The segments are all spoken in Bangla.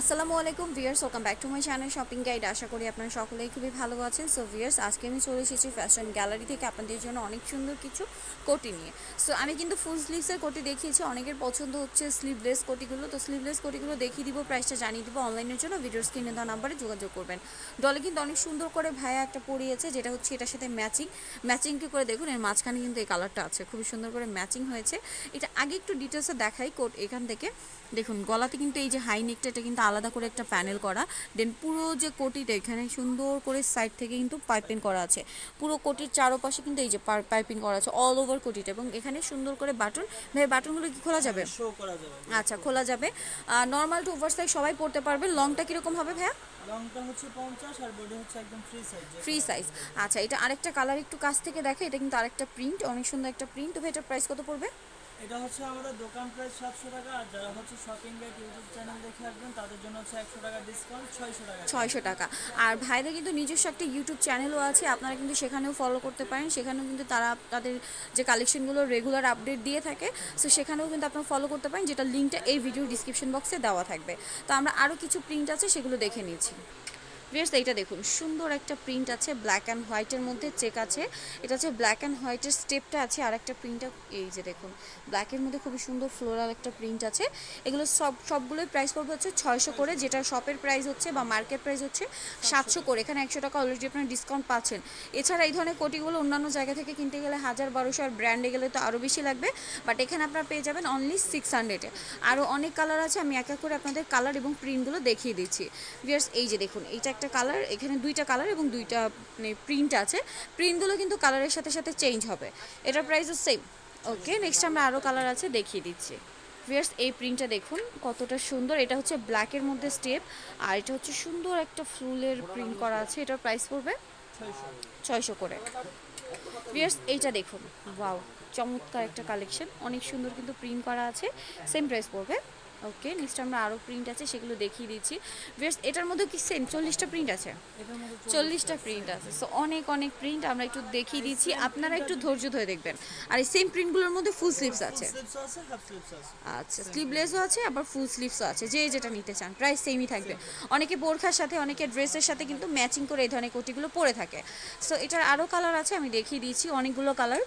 আসসালামু আলাইকুম viewers welcome back to my channel shopping guide আশা করি আপনারা সকলেই খুবই ভালো আছেন। সো ভিয়ার্স আজকে আমি চলে এসেছি ফ্যাশন গ্যালারি থেকে আপনাদের জন্য অনেক সুন্দর কিছু কোটি নিয়ে। সো আমি কিন্তু ফুল স্লিভসের কোটি দেখিয়েছি, অনেকের পছন্দ হচ্ছে স্লিভলেস কোটিগুলো। তো স্লিভলেস কোটিগুলো দেখিয়ে দিব প্রাইসটা জানিয়ে দিব অনলাইনের জন্য। ভিডিওর স্ক্রিনে দেওয়া নাম্বারে যোগাযোগ করবেন। ডলে কিন্তু অনেক সুন্দর করে ভাইয়া একটা পরিয়েছে, যেটা হচ্ছে এটার সাথে ম্যাচিং ম্যাচিং কি করে দেখুন, এর মাঝখানে কিন্তু এই কালারটা আছে। খুবই সুন্দর করে ম্যাচিং হয়েছে। এটা আগে একটু ডিটেলসে দেখাই কোট এখান থেকে। দেখুন, গলাতে কিন্তু এই যে হাই নেকটা এটা কিন্তু আলাদা করে একটা প্যানেল করা। দেন পুরো যে কোটিটা এখানে সুন্দর করে সাইড থেকে কিন্তু পাইপিং করা আছে। পুরো কোটির চারোপাশে কিন্তু এই যে পাইপিং করা আছে অল ওভার কোটিটা। এবং এখানে সুন্দর করে বাটন ভাই বাটনগুলো কি খোলা যাবে? আচ্ছা খোলা যাবে। নর্মাল টু ওভার সাইজ সবাই পড়তে পারবে। লংটা কীরকম হবে ভাইয়া? লংটা হচ্ছে পঞ্চাশ আর বডি হচ্ছে একদম ফ্রি সাইজ ফ্রি সাইজ আচ্ছা এটা আরেকটা কালার একটু কাছ থেকে দেখে এটা কিন্তু আরেকটা প্রিন্ট অনেক সুন্দর একটা প্রিন্ট তবে এটার প্রাইস কত পড়বে? এটা হচ্ছে আমাদের দোকান প্রাইস সাতশো টাকা, আর যারা হচ্ছে শপিং গাইড ইউটিউব চ্যানেল দেখে আসবেন, তাদের জন্য হচ্ছে একশো টাকা ডিসকাউন্ট ছয়শো টাকা ছয়শো টাকা। আর ভাইদের কিন্তু নিজস্ব একটা ইউটিউব চ্যানেলও আছে, আপনারা কিন্তু সেখানেও ফলো করতে পারেন। সেখানেও কিন্তু তারা তাদের যে কালেকশনগুলো রেগুলার আপডেট দিয়ে থাকে সো সেখানেও কিন্তু আপনারা ফলো করতে পারেন, যেটা লিঙ্কটা এই ভিডিও ডিসক্রিপশন বক্সে দেওয়া থাকবে। তো আমরা আরও কিছু প্রিন্ট আছে, সেগুলো দেখে নিয়েছি ভিয়ার্স এইটা দেখুন সুন্দর একটা প্রিন্ট আছে ব্ল্যাক অ্যান্ড হোয়াইটের মধ্যে চেক আছে। এটা হচ্ছে ব্ল্যাক অ্যান্ড হোয়াইটের স্টেপটা আছে আর একটা প্রিন্টটা এই যে দেখুন ব্ল্যাকের মধ্যে খুবই সুন্দর ফ্লোরাল একটা প্রিন্ট আছে। এগুলো সব সবগুলোই প্রাইস পড়বে হচ্ছে ছয়শো করে যেটা শপের প্রাইস হচ্ছে বা মার্কেট প্রাইস হচ্ছে সাতশো করে। এখানে একশো টাকা অলরেডি আপনার ডিসকাউন্ট পাচ্ছেন। এছাড়া এই ধরনের কোটিগুলো অন্যান্য জায়গা থেকে কিনতে গেলে হাজার বারোশো আর ব্র্যান্ডে গেলে তো আরও বেশি লাগবে। বাট এখানে আপনারা পেয়ে যাবেন অনলি সিক্স হান্ড্রেডে আরও অনেক কালার আছে আমি এক এক করে আপনাদের কালার এবং প্রিন্টগুলো দেখিয়ে দিচ্ছি। ভিয়ার্স এই যে দেখুন এইটা একটা কালার এখানে দুইটা কালার এবং দুইটা মানে প্রিন্ট আছে। প্রিন্টগুলো কিন্তু কালারের সাথে সাথে চেঞ্জ হবে। এটার প্রাইসও সেম ওকে নেক্সট আমরা আরও কালার আছে, দেখিয়ে দিচ্ছি। ভিয়ার্স এই প্রিন্টটা দেখুন, কতটা সুন্দর। এটা হচ্ছে ব্ল্যাকের মধ্যে স্টেপ আর এটা হচ্ছে সুন্দর একটা ফুলের প্রিন্ট করা আছে। এটার প্রাইস পড়বে ছয়শো করে। ভিয়ার্স এইটা দেখুন। ওয়াও চমৎকার একটা কালেকশন অনেক সুন্দর কিন্তু প্রিন্ট করা আছে। সেম প্রাইস পড়বে। ওকে নেক্সট আমরা আরও প্রিন্ট আছে সেগুলো দেখিয়ে দিচ্ছি। ভিয়ার্স এটার মধ্যে কি সেম চল্লিশটা প্রিন্ট আছে? চল্লিশটা প্রিন্ট আছে। সো অনেক অনেক প্রিন্ট আমরা একটু দেখিয়ে দিচ্ছি। আপনারা একটু ধৈর্য ধরে দেখবেন। আর এই সেম প্রিন্টগুলোর মধ্যে ফুল স্লিভস আছে। আচ্ছা স্লিভলেসও আছে আবার ফুল স্লিভসও আছে। যে যেটা নিতে চান প্রাইস সেমই থাকবে। অনেকে বোরখার সাথে অনেকে ড্রেসের সাথে কিন্তু ম্যাচিং করে এই ধরনের কোটিগুলো পরে থাকে। সো এটার আরও কালার আছে আমি দেখিয়ে দিয়েছি অনেকগুলো কালার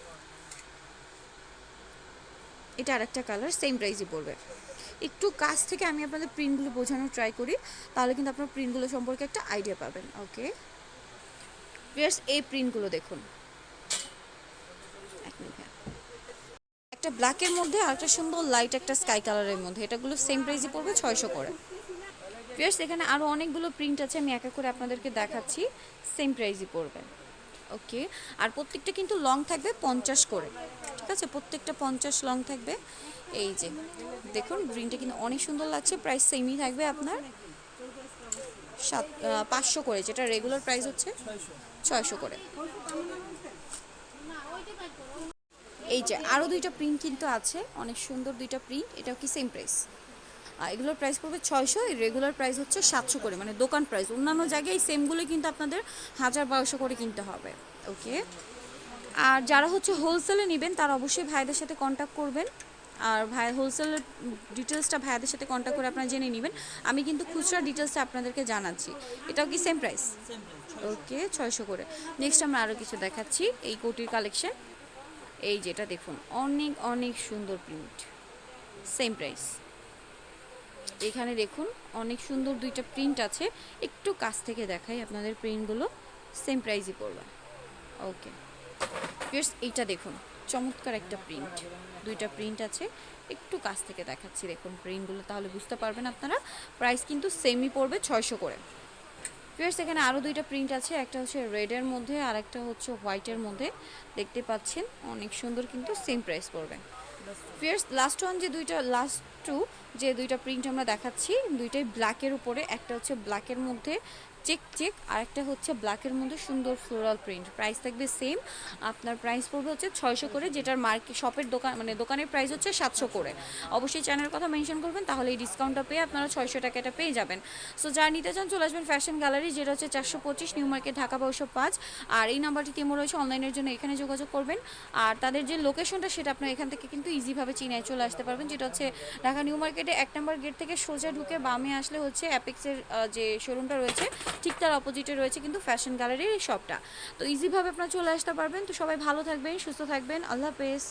এটা আরেকটা কালার সেম প্রাইসই পড়বে। একটু কাছ থেকে আমি আপনাদের প্রিন্টগুলো বোঝানোর ট্রাই করি, তাহলে কিন্তু আপনার প্রিন্টগুলো সম্পর্কে একটা আইডিয়া পাবেন ওকে ভিয়ার্স এই প্রিন্টগুলো দেখুন। হ্যাঁ। একটা ব্ল্যাকের মধ্যে আর একটা সুন্দর লাইট একটা স্কাই কালারের মধ্যে, এটাগুলো সেম প্রাইসই পড়বে ছয়শো করে। ভিয়ার্স এখানে আরও অনেকগুলো প্রিন্ট আছে, আমি এক এক করে আপনাদেরকে দেখাচ্ছি সেম প্রাইসই পড়বে। ওকে। আর প্রত্যেকটা কিন্তু লং থাকবে পঞ্চাশ করে। ঠিক আছে? প্রত্যেকটা পঞ্চাশ লং থাকবে। এই যে, দেখুন গ্রিনটা কিন্তু অনেক সুন্দর লাগছে। প্রাইস সেমই থাকবে আপনার সাত পাঁচশো করে, যেটা রেগুলার প্রাইস হচ্ছে ছয়শো করে। এই যে আরও দুইটা প্রিন্ট কিন্তু আছে। অনেক সুন্দর দুইটা প্রিন্ট এটাও কি সেম প্রাইস এগুলোর প্রাইস পড়বে ছয়শো, এই রেগুলার প্রাইস হচ্ছে সাতশো করে মানে দোকান প্রাইস অন্যান্য জায়গায় এই সেমগুলো কিন্তু আপনাদের হাজার বারোশো করে কিনতে হবে ওকে আর যারা হচ্ছে হোলসেলে নেবেন, তারা অবশ্যই ভাইদের সাথে কন্ট্যাক্ট করবেন। আর ভাই হোলসেলের ডিটেলসটা ভাইয়াদের সাথে কন্ট্যাক্ট করে আপনারা জেনে নেবেন। আমি কিন্তু খুচরা ডিটেলসটা আপনাদেরকে জানাচ্ছি। এটাও কি সেম প্রাইস ওকে ছয়শো করে। নেক্সট আমরা আরও কিছু দেখাচ্ছি, এই কোটির কালেকশন এই যেটা দেখুন, অনেক অনেক সুন্দর প্রিন্ট সেম প্রাইস এখানে দেখুন, অনেক সুন্দর দুইটা প্রিন্ট আছে। একটু কাছ থেকে দেখাই আপনাদের প্রিন্টগুলো সেম প্রাইজই পড়বে। ওকে ফিয়ার্স এইটা দেখুন, চমৎকার একটা প্রিন্ট দুইটা প্রিন্ট আছে। একটু কাছ থেকে দেখাচ্ছি দেখুন প্রিন্টগুলো তাহলে বুঝতে পারবেন আপনারা। প্রাইস কিন্তু সেমই পড়বে ছয়শো করে। ফিয়ার্স এখানে আরও দুইটা প্রিন্ট আছে। একটা হচ্ছে রেডের মধ্যে, আর একটা হচ্ছে হোয়াইটের মধ্যে। দেখতে পাচ্ছেন, অনেক সুন্দর কিন্তু সেম প্রাইস পড়বে। ফিয়ার্স লাস্ট ওয়ান যে দুইটা লাস্ট টু যে দুইটা প্রিন্ট আমরা দেখাচ্ছি, দুইটাই ব্ল্যাকের উপরে, একটা হচ্ছে ব্ল্যাকের মধ্যে চেক চেক আর একটা হচ্ছে ব্ল্যাকের মধ্যে সুন্দর ফ্লোরাল প্রিন্ট প্রাইস থাকবে সেম আপনার প্রাইস পড়বে হচ্ছে ছয়শো করে, যেটার মার্কেট শপের দোকান মানে দোকানের প্রাইস হচ্ছে সাতশো করে। অবশ্যই চ্যানেলের কথা মেনশন করবেন, তাহলে এই ডিসকাউন্টটা পেয়ে আপনারা ছয়শো টাকাটা পেয়ে যাবেন। সো যারা নিতে চান, চলে আসবেন ফ্যাশন গ্যালারি যেটা হচ্ছে চারশো পঁচিশ নিউ মার্কেট ঢাকা বারোশো পাঁচ। আর এই নাম্বারটি তেমন রয়েছে অনলাইনের জন্য, এখানে যোগাযোগ করবেন। আর তাদের যে লোকেশনটা সেটা আপনার এখান থেকে কিন্তু ইজিভাবে চিনায় চলে আসতে পারবেন, যেটা হচ্ছে ঢাকা নিউ মার্কেট মার্কেটে এক নম্বর গেট থেকে সোজা ঢুকে বামে আসলে হচ্ছে অ্যাপেক্সের যে শোরুমটা রয়েছে, ঠিক তার অপোজিটে রয়েছে কিন্তু ফ্যাশন গ্যালারির এই শপটা তো ইজিভাবে আপনারা চলে আসতে পারবেন। তো সবাই ভালো থাকবেন, সুস্থ থাকবেন। আল্লাহ হাফেজ।